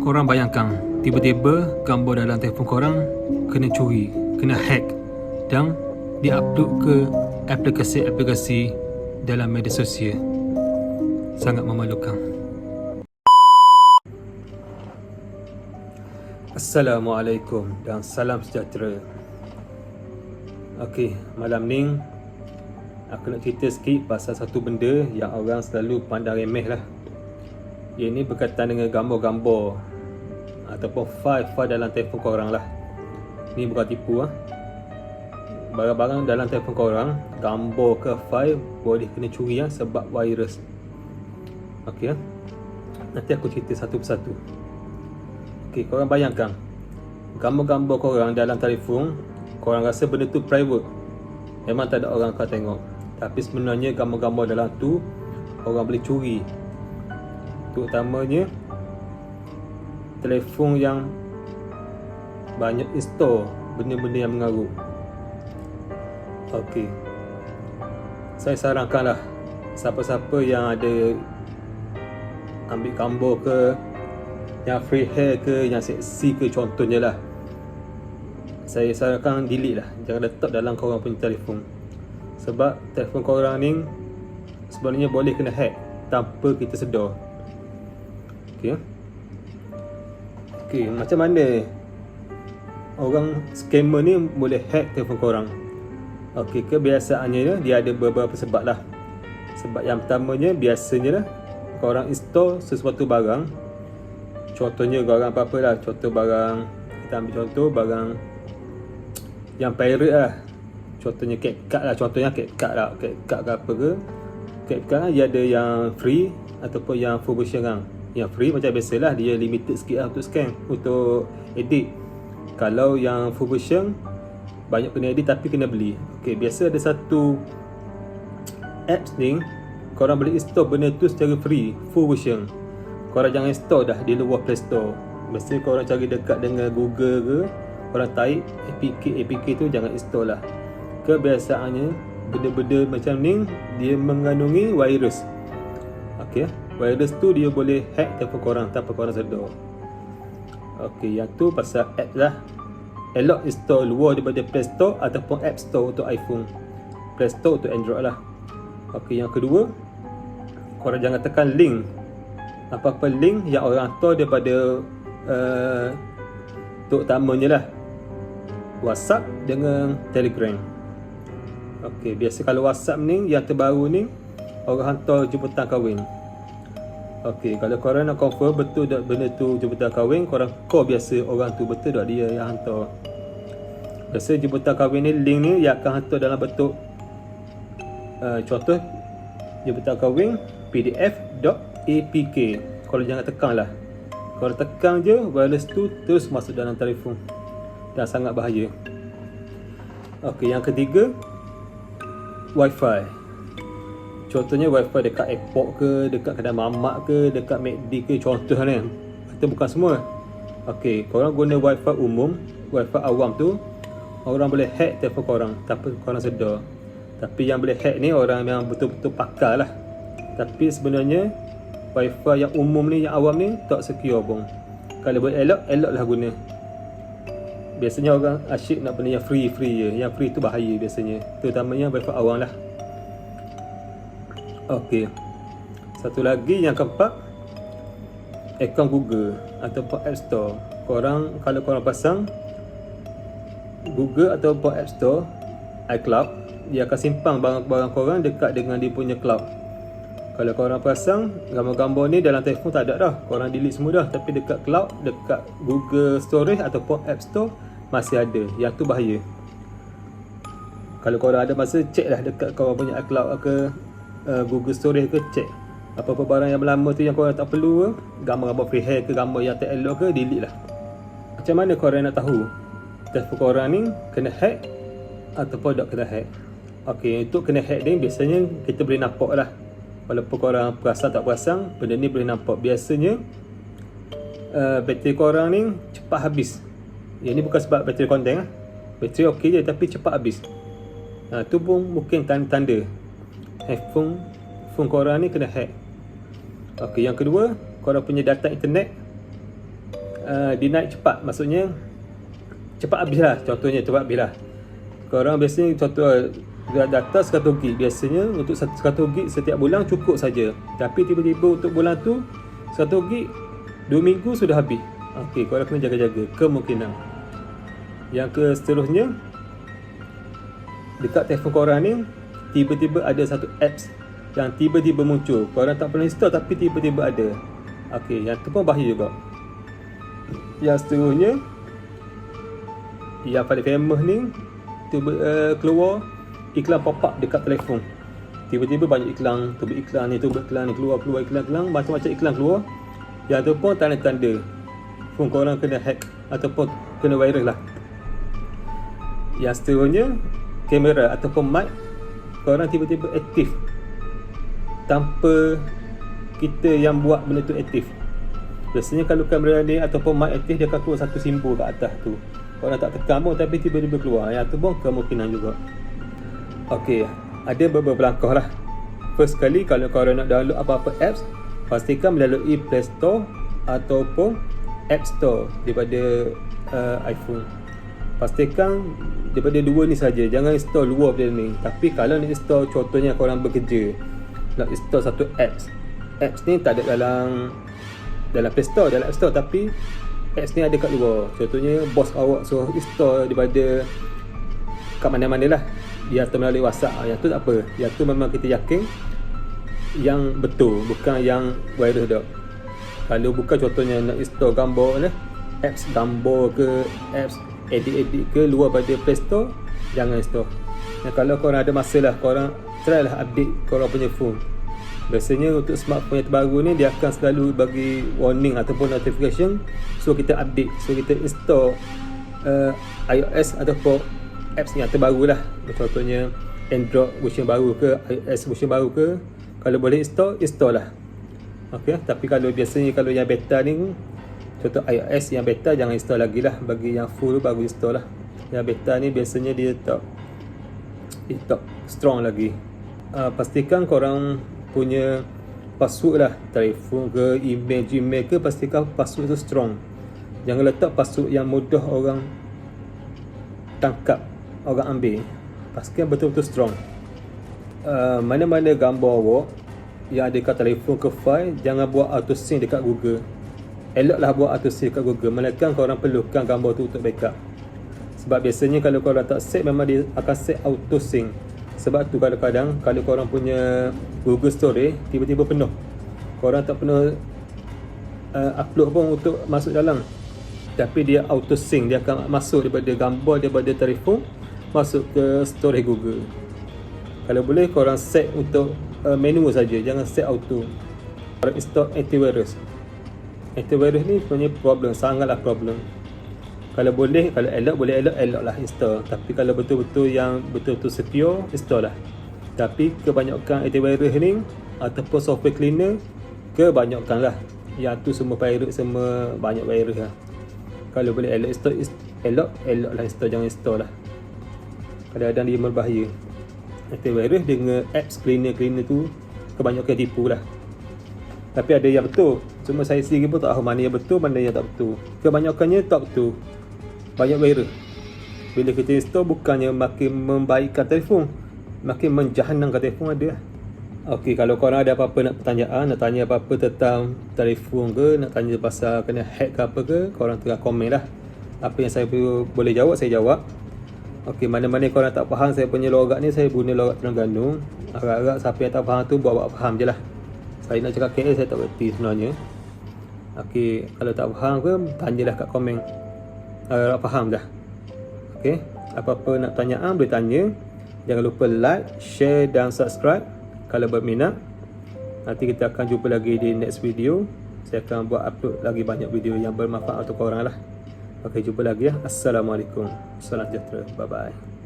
Korang bayangkan Tiba-tiba gambar dalam telefon korang Kena curi Kena hack Dan Di-upload ke Aplikasi-aplikasi Dalam media sosial. Sangat memalukan. Assalamualaikum Dan salam sejahtera. Okey, malam ni Aku nak cerita sikit pasal satu benda Yang orang selalu pandang remeh lah Ia ni berkaitan dengan gambar-gambar Ataupun file-file dalam telefon korang lah. Ni bukan tipu lah Barang-barang dalam telefon korang Gambar ke file Boleh kena curi lah sebab virus. Okey lah Nanti aku cerita satu persatu. Okey, korang bayangkan Gambar-gambar korang dalam telefon Korang rasa benda tu private. Memang tak ada orang akan tengok. Tapi sebenarnya gambar-gambar dalam tu Orang boleh curi. Terutamanya Telefon yang Banyak install Benda-benda yang mengarut. Okey. Saya sarankan lah Siapa-siapa yang ada Ambil gambar ke Yang free hair ke Yang seksi ke contohnya lah. Saya sarankan delete lah. Jangan letak dalam korang punya telefon. Sebab telefon korang ni sebenarnya boleh kena hack tanpa kita sedar. Ok ok macam mana orang scammer ni boleh hack telefon korang? Ok kebiasaannya dia ada beberapa sebab lah. Sebab yang pertamanya biasanya lah korang install sesuatu barang. Contohnya barang apa-apa lah. Contoh barang kita ambil contoh barang yang pirate lah. Contohnya CapCut lah. Contohnya CapCut lah. CapCut ke apa ke. CapCut lah dia ada yang free ataupun yang full version kan yang free macam biasalah dia limited sikit lah untuk scan untuk edit. Kalau yang full version banyak kena edit tapi kena beli. Ok biasa ada satu apps ni korang boleh install benda tu secara free full version. Korang jangan install dah di luar play store. Biasanya korang cari dekat dengan google ke korang tarik APK APK tu jangan install lah. Kebiasaannya benda-benda macam ni dia mengandungi virus. Ok virus tu dia boleh hack telefon korang tanpa korang sedar. Ok yang tu pasal app lah. Elok install luar daripada play store ataupun app store untuk iphone. Play store untuk android lah. Ok yang kedua korang jangan tekan link. Apa-apa link yang orang hantar daripada uh, terutamanya lah. WhatsApp dengan Telegram. Okey, biasa kalau WhatsApp ni yang terbaru ni orang hantar jemputan kahwin. Okey, kalau korang nak confirm betul tak benda tu jemputan kahwin, korang call biasa orang tu betul tak dia yang hantar. Biasa jemputan kahwin ni link ni yang akan hantar dalam bentuk uh, contoh jemputan kahwin pdf.apk. Kalau jangan tekan lah. Kalau tekan je wireless tu terus masuk dalam telefon dan sangat bahaya. Okey, yang ketiga Wi-Fi. Contohnya Wi-Fi dekat airport ke, dekat kedai mamak ke, dekat McD ke contohnya. Itu bukan semua. Okey, korang guna Wi-Fi umum, Wi-Fi awam tu orang boleh hack telefon korang tanpa korang sedar. Tapi yang boleh hack ni orang yang betul-betul pakar lah. Tapi sebenarnya Wi-Fi yang umum ni, yang awam ni tak secure pun. Kalau boleh elok, eloklah guna biasanya orang asyik nak benda yang free free je yang free tu bahaya biasanya terutamanya wifi awam lah ok satu lagi yang keempat akaun google ataupun app store. Korang kalau korang pasang google ataupun app store iCloud dia akan simpan barang-barang korang dekat dengan dia punya cloud. Kalau korang pasang gambar-gambar ni dalam telefon tak ada dah. Korang delete semua dah. Tapi dekat cloud dekat google storage ataupun app store masih ada. Yang tu bahaya. Kalau korang ada masa check lah dekat korang punya iCloud ke uh, Google Storage ke check. Apa-apa barang yang lama tu yang korang tak perlu gambar-gambar free hair ke gambar yang tak elok ke delete lah. Macam mana korang nak tahu? Telefon korang ni kena hack ataupun tak kena hack? Ok untuk kena hack ni biasanya kita boleh nampak lah. Walaupun korang perasan tak perasan benda ni boleh nampak. Biasanya uh, bateri korang ni cepat habis. Yang ni bukan sebab bateri konten lah. Bateri okey je tapi cepat habis. Ha, tu pun mungkin tanda-tanda handphone phone korang ni kena hack. Okey, yang kedua, korang punya data internet uh, dia naik cepat. Maksudnya cepat habis lah contohnya cepat habis lah. Korang biasanya contoh data 100 gig biasanya untuk 100 gig setiap bulan cukup saja. Tapi tiba-tiba untuk bulan tu 100 gig 2 minggu sudah habis. Ok korang kena jaga-jaga kemungkinan. Yang ke seterusnya dekat telefon korang ni tiba-tiba ada satu apps yang tiba-tiba muncul. Korang tak pernah install tapi tiba-tiba ada. Ok yang tu pun bahaya juga. Yang seterusnya yang paling famous ni tiba, uh, keluar iklan pop up dekat telefon. Tiba-tiba banyak iklan tu iklan ni tu iklan ni keluar keluar iklan iklan macam-macam iklan keluar. Yang tu pun tanda-tanda. Phone korang kena hack ataupun kena virus lah. Yang seterusnya kamera ataupun mic korang tiba-tiba aktif. Tanpa kita yang buat benda tu aktif. Biasanya kalau kamera ni ataupun mic aktif dia akan keluar satu simbol kat atas tu. Korang tak tekan pun tapi tiba-tiba keluar. Yang tu pun kemungkinan juga. Okey, ada beberapa langkah lah. First kali kalau korang nak download apa-apa apps, pastikan melalui Play Store ataupun App Store daripada uh, iPhone. Pastikan daripada dua ni saja, jangan install luar daripada ni. Tapi kalau nak install contohnya korang bekerja, nak install satu apps. Apps ni tak ada dalam dalam Play Store, dalam App Store. Tapi apps ni ada kat luar. Contohnya bos awak. Suruh install daripada kat mana-mana lah. Dia atau melalui WhatsApp. Yang tu tak apa. Yang tu memang kita yakin yang betul bukan yang virus dah kalau bukan contohnya nak install gambar ni apps gambar ke apps edit-edit ke luar pada Play Store jangan install dan kalau korang ada masa lah korang try lah update korang punya phone. Biasanya untuk smartphone yang terbaru ni dia akan selalu bagi warning ataupun notification. So kita update. So kita install uh, iOS ataupun apps yang terbaru lah. Contohnya Android version baru ke iOS version baru ke kalau boleh install install lah. Ok tapi kalau biasanya kalau yang beta ni contoh iOS yang beta jangan install lagi lah. Bagi yang full baru install lah. Yang beta ni biasanya dia tak dia tak strong lagi. Uh, pastikan korang punya password lah. Telefon ke email gmail ke pastikan password tu strong. Jangan letak password yang mudah orang tangkap orang ambil. Pastikan betul-betul strong. Uh, mana-mana gambar awak yang ada kat telefon ke file jangan buat auto sync dekat Google eloklah buat auto sync dekat Google. Melainkan korang perlukan gambar tu untuk backup. Sebab biasanya kalau korang tak set memang dia akan set auto sync. Sebab tu kadang-kadang kalau korang punya Google Storage tiba-tiba penuh. Korang tak pernah uh, upload pun untuk masuk dalam. Tapi dia auto sync. Dia akan masuk daripada gambar daripada telefon masuk ke storage Google. Kalau boleh korang set untuk uh, menu saja, jangan set auto. Korang install antivirus. Antivirus ni punya problem, sangatlah problem. Kalau boleh, kalau elok boleh elok, elok lah install. Tapi kalau betul-betul yang betul-betul secure, install lah. Tapi kebanyakan antivirus ni ataupun software cleaner, kebanyakan lah. Yang tu semua virus, semua banyak virus lah. Kalau boleh elok install, elok, elok lah install, jangan install lah kadang-kadang dia berbahaya antivirus dengan apps cleaner-cleaner tu kebanyakan tipu lah tapi ada yang betul cuma saya sendiri pun tak tahu mana yang betul mana yang tak betul kebanyakannya tak betul banyak virus bila kita install bukannya makin membaikkan telefon makin menjahanamkan telefon ada Okey, kalau korang ada apa-apa nak pertanyaan, nak tanya apa-apa tentang telefon ke, nak tanya pasal kena hack ke apa ke, korang tengah komen lah. Apa yang saya boleh jawab, saya jawab. Okey, mana-mana korang tak faham saya punya logat ni, saya guna logat Terengganu. Agak-agak siapa yang tak faham tu buat-buat faham je lah. Saya nak cakap KL, saya tak berhenti sebenarnya. Okey, kalau tak faham ke, tanyalah kat komen. Agak faham dah. Okey, apa-apa nak tanya ah boleh tanya. Jangan lupa like, share dan subscribe kalau berminat. Nanti kita akan jumpa lagi di next video. Saya akan buat upload lagi banyak video yang bermanfaat untuk korang lah. Okey, jumpa lagi ya. Assalamualaikum. Salam sejahtera. Bye bye.